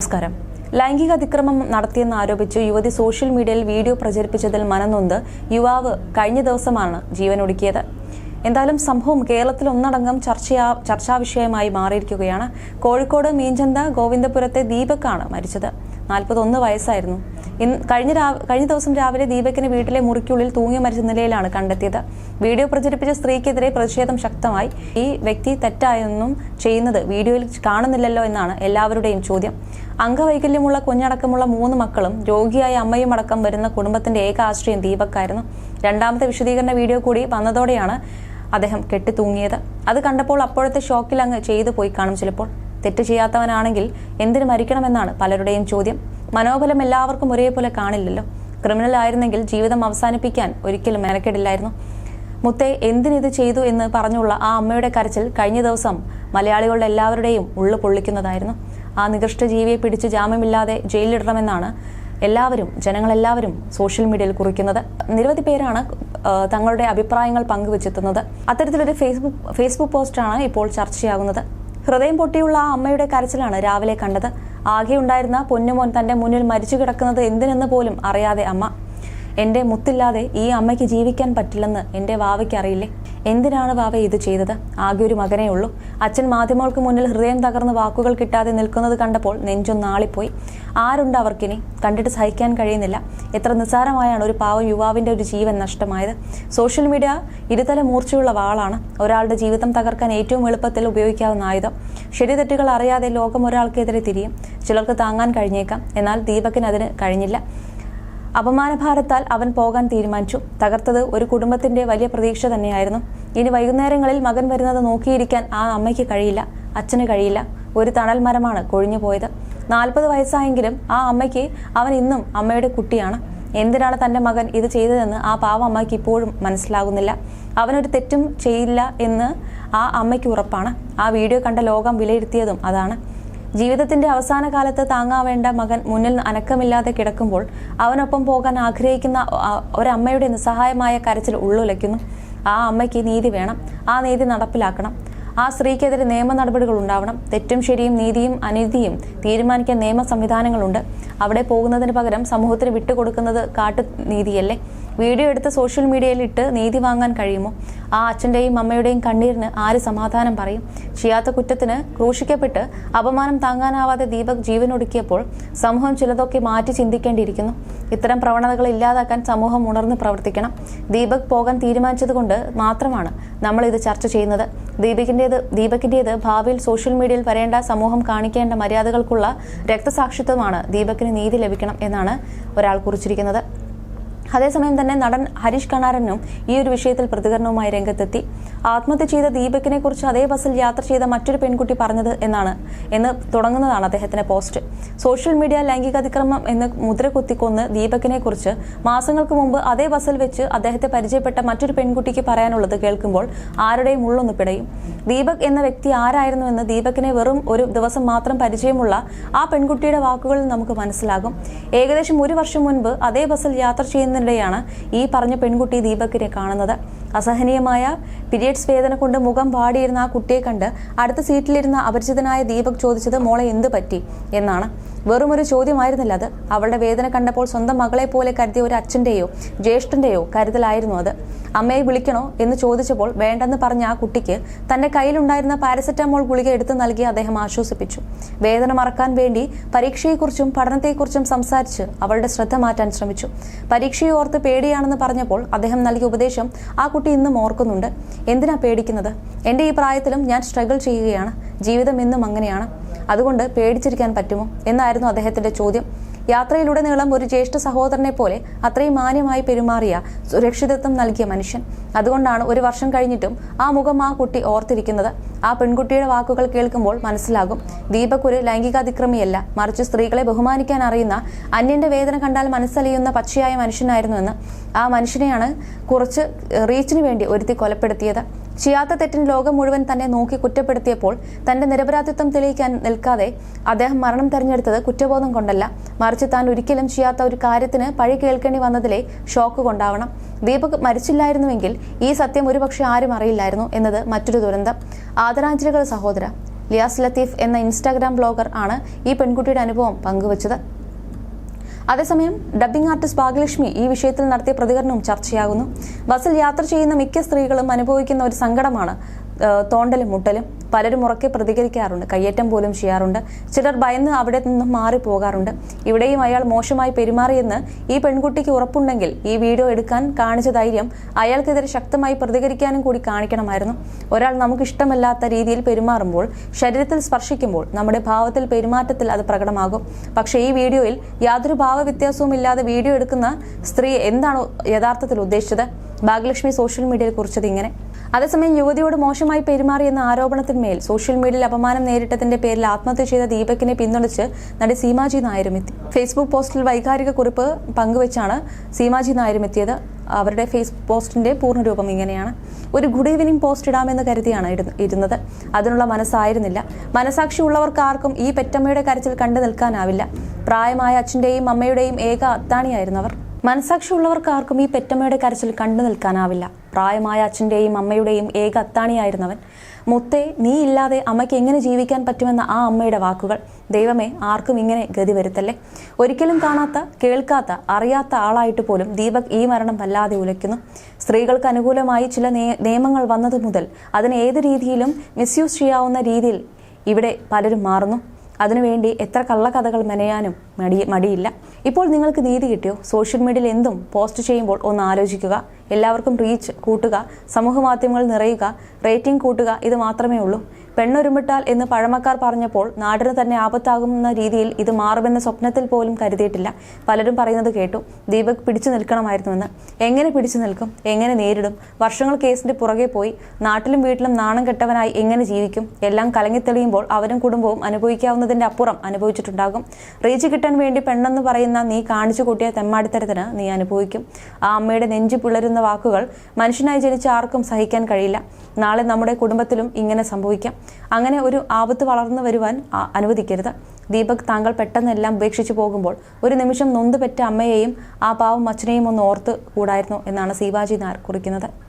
നമസ്കാരം. ലൈംഗിക അതിക്രമം നടത്തിയെന്ന് ആരോപിച്ച് യുവതി സോഷ്യൽ മീഡിയയിൽ വീഡിയോ പ്രചരിപ്പിച്ചതിൽ മനനൊന്ത് യുവാവ് കഴിഞ്ഞ ദിവസമാണ് ജീവനൊടുക്കിയത്. എന്തായാലും സംഭവം കേരളത്തിൽ ഒന്നടങ്കം ചർച്ചയാ ചർച്ചാ വിഷയമായി മാറിയിരിക്കുകയാണ്. കോഴിക്കോട് മീഞ്ചന്ത ഗോവിന്ദപുരത്തെ ദീപക്കാണ് മരിച്ചത്. നാൽപ്പത്തൊന്ന് വയസ്സായിരുന്നു. ഇന്ന് കഴിഞ്ഞ കഴിഞ്ഞ ദിവസം രാവിലെ ദീപകിന് വീട്ടിലെ മുറിക്കുള്ളിൽ തൂങ്ങി മരിച്ച നിലയിലാണ് കണ്ടെത്തിയത്. വീഡിയോ പ്രചരിപ്പിച്ച സ്ത്രീക്കെതിരെ പ്രതിഷേധം ശക്തമായി. ഈ വ്യക്തി തെറ്റായൊന്നും ചെയ്യുന്നത് വീഡിയോയിൽ കാണുന്നില്ലല്ലോ എന്നാണ് എല്ലാവരുടെയും ചോദ്യം. അംഗവൈകല്യമുള്ള കുഞ്ഞടക്കമുള്ള മൂന്ന് മക്കളും രോഗിയായ അമ്മയും അടക്കം വരുന്ന കുടുംബത്തിന്റെ ഏക ആശ്രയം ദീപക്കായിരുന്നു. രണ്ടാമത്തെ വിശദീകരണ വീഡിയോ കൂടി വന്നതോടെയാണ് അദ്ദേഹം കെട്ടിത്തൂങ്ങിയത്. അത് കണ്ടപ്പോൾ അപ്പോഴത്തെ ഷോക്കിൽ അങ്ങ് ചെയ്തു പോയി കാണും ചിലപ്പോൾ. തെറ്റ് ചെയ്യാത്തവനാണെങ്കിൽ എന്തിനു മരിക്കണമെന്നാണ് പലരുടെയും ചോദ്യം. മനോബലം എല്ലാവർക്കും ഒരേപോലെ കാണില്ലല്ലോ. ക്രിമിനൽ ആയിരുന്നെങ്കിൽ ജീവിതം അവസാനിപ്പിക്കാൻ ഒരിക്കലും മെനക്കെടില്ലായിരുന്നു. മുത്തെ എന്തിനിത് ചെയ്തു എന്ന് പറഞ്ഞുള്ള ആ അമ്മയുടെ കരച്ചിൽ കഴിഞ്ഞ ദിവസം മലയാളികളുടെ എല്ലാവരുടെയും ഉള്ളു പൊള്ളിക്കുന്നതായിരുന്നു. ആ നികൃഷ്ട ജീവിയെ പിടിച്ച് ജാമ്യമില്ലാതെ ജയിലിലിടണമെന്നാണ് എല്ലാവരും ജനങ്ങളെല്ലാവരും സോഷ്യൽ മീഡിയയിൽ കുറിക്കുന്നത്. നിരവധി പേരാണ് തങ്ങളുടെ അഭിപ്രായങ്ങൾ പങ്കുവച്ചെത്തുന്നത് അത്തരത്തിലൊരു ഫേസ്ബുക്ക് ഫേസ്ബുക്ക് പോസ്റ്റാണ് ഇപ്പോൾ ചർച്ചയാകുന്നത്. ഹൃദയം പൊട്ടിയുള്ള ആ അമ്മയുടെ കരച്ചിലാണ് രാവിലെ കണ്ടത്. ആകെ ഉണ്ടായിരുന്ന പൊന്നുമോൻ തന്റെ മുന്നിൽ മരിച്ചു കിടക്കുന്നത് എന്തിനെന്ന് പോലും അറിയാതെ അമ്മ. എന്റെ മുത്തില്ലാതെ ഈ അമ്മയ്ക്ക് ജീവിക്കാൻ പറ്റില്ലെന്ന് എന്റെ വാവയ്ക്ക് അറിയില്ലേ? എന്തിനാണ് വാവ ഇത് ചെയ്തത്? ആകെ ഒരു മകനേ ഉള്ളൂ. അച്ഛൻ മാധ്യമങ്ങൾക്ക് മുന്നിൽ ഹൃദയം തകർന്ന് വാക്കുകൾ കിട്ടാതെ നിൽക്കുന്നത് കണ്ടപ്പോൾ നെഞ്ചൊന്നാളിപ്പോയി ആരുണ്ട് അവർക്കിനി? കണ്ടിട്ട് സഹിക്കാൻ കഴിയുന്നില്ല. എത്ര നിസ്സാരമായാണ് ഒരു പാവം യുവാവിന്റെ ഒരു ജീവൻ നഷ്ടമായത്. സോഷ്യൽ മീഡിയ ഇരുതല മൂർച്ചയുള്ള വാളാണ് ഒരാളുടെ ജീവിതം തകർക്കാൻ ഏറ്റവും എളുപ്പത്തിൽ ഉപയോഗിക്കാവുന്ന ആയുധം. ശരി തെറ്റുകൾ അറിയാതെ ലോകം ഒരാൾക്കെതിരെ തിരിയും. ചിലർക്ക് താങ്ങാൻ കഴിഞ്ഞേക്കാം. എന്നാൽ ദീപകിന് അതിന് കഴിഞ്ഞില്ല. അപമാനഭാരത്താൽ അവൻ പോകാൻ തീരുമാനിച്ചു. തകർത്തത് ഒരു കുടുംബത്തിന്റെ വലിയ പ്രതീക്ഷ തന്നെയായിരുന്നു. ഇനി വൈകുന്നേരങ്ങളിൽ മകൻ വരുന്നത് നോക്കിയിരിക്കാൻ ആ അമ്മയ്ക്ക് കഴിയില്ല അച്ഛന് കഴിയില്ല. ഒരു തണൽ മരമാണ് കൊഴിഞ്ഞു പോയത്. നാൽപ്പത് വയസ്സായെങ്കിലും ആ അമ്മയ്ക്ക് അവൻ ഇന്നും അമ്മയുടെ കുട്ടിയാണ്. എന്തിനാണ് തന്റെ മകൻ ഇത് ചെയ്തതെന്ന് ആ പാവ അമ്മയ്ക്ക് ഇപ്പോഴും മനസ്സിലാകുന്നില്ല. അവനൊരു തെറ്റും ചെയ്യില്ല എന്ന് ആ അമ്മയ്ക്ക് ഉറപ്പാണ്. ആ വീഡിയോ കണ്ട ലോകം വിലയിരുത്തിയതും അതാണ്. ജീവിതത്തിന്റെ അവസാന കാലത്ത് താങ്ങാവേണ്ട മകൻ മുന്നിൽ അനക്കമില്ലാതെ കിടക്കുമ്പോൾ അവനൊപ്പം പോകാൻ ആഗ്രഹിക്കുന്ന ഒരമ്മയുടെ നിസ്സഹായമായ കരച്ചിൽ ഉള്ളുലയ്ക്കുന്നു. ആ അമ്മയ്ക്ക് നീതി വേണം. ആ നീതി നടപ്പിലാക്കണം. ആ സ്ത്രീക്കെതിരെ നിയമ നടപടികൾ ഉണ്ടാവണം. തെറ്റും ശരിയും നീതിയും അനീതിയും തീരുമാനിക്കാൻ നിയമ സംവിധാനങ്ങളുണ്ട്. അവിടെ പോകുന്നതിന് പകരം സമൂഹത്തിന് വിട്ടുകൊടുക്കുന്നത് കാട്ടു നീതിയല്ലേ വീഡിയോ എടുത്ത് സോഷ്യൽ മീഡിയയിൽ ഇട്ട് നീതി വാങ്ങാൻ കഴിയുമോ? ആ അച്ഛന്റെയും അമ്മയുടെയും കണ്ണീരിന് ആര് സമാധാനം പറയും? ചെയ്യാത്ത കുറ്റത്തിന് ക്രൂശിക്കപ്പെട്ട് അപമാനം താങ്ങാനാവാതെ ദീപക് ജീവനൊടുക്കിയപ്പോൾ സമൂഹം ചിലതൊക്കെ മാറ്റി ചിന്തിക്കേണ്ടിയിരിക്കുന്നു. ഇത്തരം പ്രവണതകൾ ഇല്ലാതാക്കാൻ സമൂഹം ഉണർന്ന് പ്രവർത്തിക്കണം. ദീപക് പോകാൻ തീരുമാനിച്ചതുകൊണ്ട് മാത്രമാണ് നമ്മൾ ഇത് ചർച്ച ചെയ്യുന്നത്. ദീപകിന്റേത് ദീപകിന്റേത് ഭാവിയിൽ സോഷ്യൽ മീഡിയയിൽ വരേണ്ട സമൂഹം കാണിക്കേണ്ട മര്യാദകൾക്കുള്ള രക്തസാക്ഷിത്വമാണ് ദീപകിന് നീതി ലഭിക്കണം എന്നാണ് ഒരാൾ കുറിച്ചിരിക്കുന്നത്. അതേസമയം തന്നെ നടൻ ഹരീഷ് കണാരനും ഈ ഒരു വിഷയത്തിൽ പ്രതികരണവുമായി രംഗത്തെത്തി. ആത്മഹത്യ ചെയ്ത ദീപകിനെ കുറിച്ച് അതേ ബസ്സിൽ യാത്ര ചെയ്ത മറ്റൊരു പെൺകുട്ടി പറഞ്ഞത് എന്നാണ്. എന്ന് തുടങ്ങുന്നതാണ് അദ്ദേഹത്തിന്റെ പോസ്റ്റ്. സോഷ്യൽ മീഡിയ ലൈംഗിക അതിക്രമം എന്ന് മുദ്ര കുത്തിക്കൊന്ന് ദീപകിനെ കുറിച്ച് മാസങ്ങൾക്ക് മുമ്പ് അതേ ബസ്സിൽ വെച്ച് അദ്ദേഹത്തെ പരിചയപ്പെട്ട മറ്റൊരു പെൺകുട്ടിക്ക് പറയാനുള്ളത് കേൾക്കുമ്പോൾ ആരുടെയും ഉള്ളൊന്ന് പിടയും. ദീപക് എന്ന വ്യക്തി ആരായിരുന്നുവെന്ന് ദീപകിനെ വെറും ഒരു ദിവസം മാത്രം പരിചയമുള്ള ആ പെൺകുട്ടിയുടെ വാക്കുകളിൽ നമുക്ക് മനസ്സിലാകും. ഏകദേശം ഒരു വർഷം മുൻപ് അതേ ബസ്സിൽ യാത്ര ചെയ്യുന്നതിനിടെയാണ് ഈ പറഞ്ഞ പെൺകുട്ടി ദീപക്കിനെ കാണുന്നത്. അസഹനീയമായ പീരിയഡ്സ് വേദന കൊണ്ട് മുഖം പാടിയിരുന്ന ആ കുട്ടിയെ കണ്ട് അടുത്ത സീറ്റിലിരുന്ന അപരിചിതനായ ദീപക് ചോദിച്ചത് മോളെ എന്ത് പറ്റി? എന്നാണ്. വെറും ഒരു ചോദ്യമായിരുന്നില്ല അത്. അവളുടെ വേദന കണ്ടപ്പോൾ സ്വന്തം മകളെ പോലെ കരുതിയ ഒരു അച്ഛന്റെയോ ജ്യേഷ്ഠന്റെയോ കരുതലായിരുന്നു അത്. അമ്മയെ വിളിക്കണോ എന്ന് ചോദിച്ചപ്പോൾ വേണ്ടെന്ന് പറഞ്ഞ ആ കുട്ടിക്ക് തന്റെ കയ്യിലുണ്ടായിരുന്ന പാരസെറ്റാമോൾ ഗുളിക എടുത്തു നൽകി അദ്ദേഹം ആശ്വസിപ്പിച്ചു. വേദന മറക്കാൻ വേണ്ടി പരീക്ഷയെക്കുറിച്ചും പഠനത്തെക്കുറിച്ചും സംസാരിച്ച് അവളുടെ ശ്രദ്ധ മാറ്റാൻ ശ്രമിച്ചു. പരീക്ഷയെ ഓർത്ത് പേടിയാണെന്ന് പറഞ്ഞപ്പോൾ അദ്ദേഹം നൽകിയ ഉപദേശം ആ കുട്ടി ഇന്നും ഓർക്കുന്നുണ്ട്. എന്തിനാ പേടിക്കുന്നത്? എന്റെ ഈ പ്രായത്തിലും ഞാൻ സ്ട്രഗിൾ ചെയ്യുകയാണ്. ജീവിതം എന്നും അങ്ങനെയാണ്. അതുകൊണ്ട് പേടിച്ചിരിക്കാൻ പറ്റുമോ എന്നായിരുന്നു അദ്ദേഹത്തിന്റെ ചോദ്യം. യാത്രയിലൂടെ നീളം ഒരു ജ്യേഷ്ഠ സഹോദരനെ പോലെ അത്രയും മാന്യമായി പെരുമാറിയ സുരക്ഷിതത്വം നൽകിയ മനുഷ്യൻ. അതുകൊണ്ടാണ് ഒരു വർഷം കഴിഞ്ഞിട്ടും ആ മുഖം ആ കുട്ടി ഓർത്തിരിക്കുന്നത്. ആ പെൺകുട്ടിയുടെ വാക്കുകൾ കേൾക്കുമ്പോൾ മനസ്സിലാകും. ദീപക് ഒരു ലൈംഗികാതിക്രമിയല്ല. മറിച്ച് സ്ത്രീകളെ ബഹുമാനിക്കാൻ അറിയുന്ന അന്യന്റെ വേദന കണ്ടാൽ മനസ്സലിയുന്ന പച്ചയായ മനുഷ്യനായിരുന്നുവെന്ന് ആ മനുഷ്യനെയാണ് കുറച്ച് റീച്ചിന് വേണ്ടി ഒരുത്തി കൊലപ്പെടുത്തിയത്. ചെയ്യാത്ത തെറ്റിന് ലോകം മുഴുവൻ തന്നെ നോക്കി കുറ്റപ്പെടുത്തിയപ്പോൾ തന്റെ നിരപരാധിത്വം തെളിയിക്കാൻ നിൽക്കാതെ അദ്ദേഹം മരണം തെരഞ്ഞെടുത്തത് കുറ്റബോധം കൊണ്ടല്ല. മറിച്ച് താൻ ഒരിക്കലും ചെയ്യാത്ത ഒരു കാര്യത്തിന് പഴി കേൾക്കേണ്ടി വന്നതിലെ ഷോക്ക് കൊണ്ടാവണം. ദീപക് മരിച്ചില്ലായിരുന്നുവെങ്കിൽ ഈ സത്യം ഒരുപക്ഷെ ആരും അറിയില്ലായിരുന്നു എന്നത് മറ്റൊരു ദുരന്തം. ആദരാഞ്ജലികൾ സഹോദര ലിയാസ് ലത്തീഫ് എന്ന ഇൻസ്റ്റാഗ്രാം ബ്ലോഗർ ആണ് ഈ പെൺകുട്ടിയുടെ അനുഭവം പങ്കുവച്ചത്. അതേസമയം ഡബ്ബിംഗ് ആർട്ടിസ്റ്റ് ഭാഗ്യലക്ഷ്മി ഈ വിഷയത്തിൽ നടത്തിയ പ്രതികരണവും ചർച്ചയാകുന്നു. ബസ്സിൽ യാത്ര ചെയ്യുന്ന മിക്ക സ്ത്രീകളും അനുഭവിക്കുന്ന ഒരു സങ്കടമാണ് തോണ്ടലും മുട്ടലും. പലരും ഉറക്കെ പ്രതികരിക്കാറുണ്ട് കയ്യേറ്റം പോലും ചെയ്യാറുണ്ട്. ചിലർ ഭയന്ന് അവിടെ നിന്നും മാറി പോകാറുണ്ട്. ഇവിടെയും അയാൾ മോശമായി പെരുമാറിയെന്ന് ഈ പെൺകുട്ടിക്ക് ഉറപ്പുണ്ടെങ്കിൽ ഈ വീഡിയോ എടുക്കാൻ കാണിച്ച ധൈര്യം അയാൾക്കെതിരെ ശക്തമായി പ്രതികരിക്കാനും കൂടി കാണിക്കണമായിരുന്നു. ഒരാൾ നമുക്ക് ഇഷ്ടമല്ലാത്ത രീതിയിൽ പെരുമാറുമ്പോൾ ശരീരത്തിൽ സ്പർശിക്കുമ്പോൾ നമ്മുടെ ഭാവത്തിൽ പെരുമാറ്റത്തിൽ അത് പ്രകടമാകും. പക്ഷേ ഈ വീഡിയോയിൽ യാതൊരു ഭാവ വ്യത്യാസവും ഇല്ലാതെ വീഡിയോ എടുക്കുന്ന സ്ത്രീ എന്താണ് യഥാർത്ഥത്തിൽ ഉദ്ദേശിച്ചത്? ഭാഗ്യലക്ഷ്മി സോഷ്യൽ മീഡിയയിൽ കുറിച്ചത് ഇങ്ങനെ. അതേസമയം യുവതിയോട് മോശമായി പെരുമാറിയെന്ന ആരോപണത്തിന്മേൽ സോഷ്യൽ മീഡിയയിൽ അപമാനം നേരിട്ടതിന്റെ പേരിൽ ആത്മഹത്യ ചെയ്ത ദീപകിനെ പിന്തുണച്ച് നടി സീമാജി നായരും എത്തി ഫേസ്ബുക്ക് പോസ്റ്റിൽ വൈകാരിക കുറിപ്പ് പങ്കുവച്ചാണ് സീമാജി നായരും എത്തിയത് അവരുടെ ഫേസ്ബുക്ക് പോസ്റ്റിന്റെ പൂർണരൂപം ഇങ്ങനെയാണ്. ഒരു ഗുഡ് ഈവനിങ് പോസ്റ്റ് ഇടാമെന്ന് കരുതിയാണ് ഇരുന്നത്. അതിനുള്ള മനസ്സായിരുന്നില്ല. മനസാക്ഷി ഉള്ളവർക്ക് ആർക്കും ഈ പെറ്റമ്മയുടെ കരച്ചിൽ കണ്ടു നിൽക്കാനാവില്ല. പ്രായമായ അച്ഛന്റെയും അമ്മയുടെയും ഏക അത്താണിയായിരുന്നു അവർ മനസാക്ഷി ഉള്ളവർക്ക് ആർക്കും ഈ പെറ്റമ്മയുടെ കരച്ചിൽ കണ്ടു നിൽക്കാനാവില്ല. പ്രായമായ അച്ഛന്റെയും അമ്മയുടെയും ഏക അത്താണിയായിരുന്നവൻ. മുത്തേ നീ ഇല്ലാതെ അമ്മയ്ക്ക് എങ്ങനെ ജീവിക്കാൻ പറ്റുമെന്ന ആ അമ്മയുടെ വാക്കുകൾ ദൈവമേ ആർക്കും ഇങ്ങനെ ഗതി വരുത്തല്ലേ? ഒരിക്കലും കാണാത്ത കേൾക്കാത്ത അറിയാത്ത ആളായിട്ട് പോലും ദീപക് ഈ മരണം വല്ലാതെ ഉലയ്ക്കുന്നു. സ്ത്രീകൾക്ക് അനുകൂലമായി ചില നിയമങ്ങൾ വന്നത് മുതൽ അതിനെ ഏത് രീതിയിലും മിസ്യൂസ് ചെയ്യാവുന്ന രീതിയിൽ ഇവിടെ പലരും മാറുന്നു. അതിനുവേണ്ടി എത്ര കള്ളക്കഥകൾ മെനയാനും മടി മടിയില്ല. ഇപ്പോൾ നിങ്ങൾക്ക് നീതി കിട്ടിയോ? സോഷ്യൽ മീഡിയയിൽ എന്തും പോസ്റ്റ് ചെയ്യുമ്പോൾ ഒന്ന് ആലോചിക്കുക. എല്ലാവർക്കും റീച്ച് കൂട്ടുക സമൂഹ മാധ്യമങ്ങൾ നിറയുക റേറ്റിംഗ് കൂട്ടുക ഇത് മാത്രമേ ഉള്ളൂ. പെണ്ണൊരുമിട്ടാൽ എന്ന് പഴമക്കാർ പറഞ്ഞപ്പോൾ നാടിന് തന്നെ ആപത്താകുന്ന രീതിയിൽ ഇത് മാറുമെന്ന സ്വപ്നത്തിൽ പോലും കരുതിയിട്ടില്ല. പലരും പറയുന്നത് കേട്ടു ദീപക് പിടിച്ചു നിൽക്കണമായിരുന്നുവെന്ന്. എങ്ങനെ പിടിച്ചു നിൽക്കും? എങ്ങനെ നേരിടും? വർഷങ്ങൾ കേസിന്റെ പുറകെ പോയി നാട്ടിലും വീട്ടിലും നാണം കെട്ടവനായി എങ്ങനെ ജീവിക്കും? എല്ലാം കലങ്ങിത്തെളിയുമ്പോൾ അവരും കുടുംബവും അനുഭവിക്കാവുന്നതിന്റെ അപ്പുറം അനുഭവിച്ചിട്ടുണ്ടാകും. റീച്ച് കിട്ടാൻ വേണ്ടി പെണ്ണെന്ന് പറയുന്ന നീ കാണിച്ചു കൂട്ടിയ തെമ്മാടിത്തരത്തിന് നീ അനുഭവിക്കും. ആ അമ്മയുടെ നെഞ്ചു പിളരുന്ന വാക്കുകൾ മനുഷ്യനായി ജനിച്ച ആർക്കും സഹിക്കാൻ കഴിയില്ല. നാളെ നമ്മുടെ കുടുംബത്തിലും ഇങ്ങനെ സംഭവിക്കാം. അങ്ങനെ ഒരു ആപത്ത് വളർന്നു വരുവാൻ അനുവദിക്കരുത്. ദീപക് താങ്കൾ പെട്ടെന്നെല്ലാം ഉപേക്ഷിച്ചു പോകുമ്പോൾ ഒരു നിമിഷം നൊന്ത് പെറ്റ അമ്മയെയും ആ പാവം അച്ഛനെയും ഒന്ന് ഓർത്ത് കൂടായിരുന്നു എന്നാണ് സീവാജി നാർ കുറിക്കുന്നത്.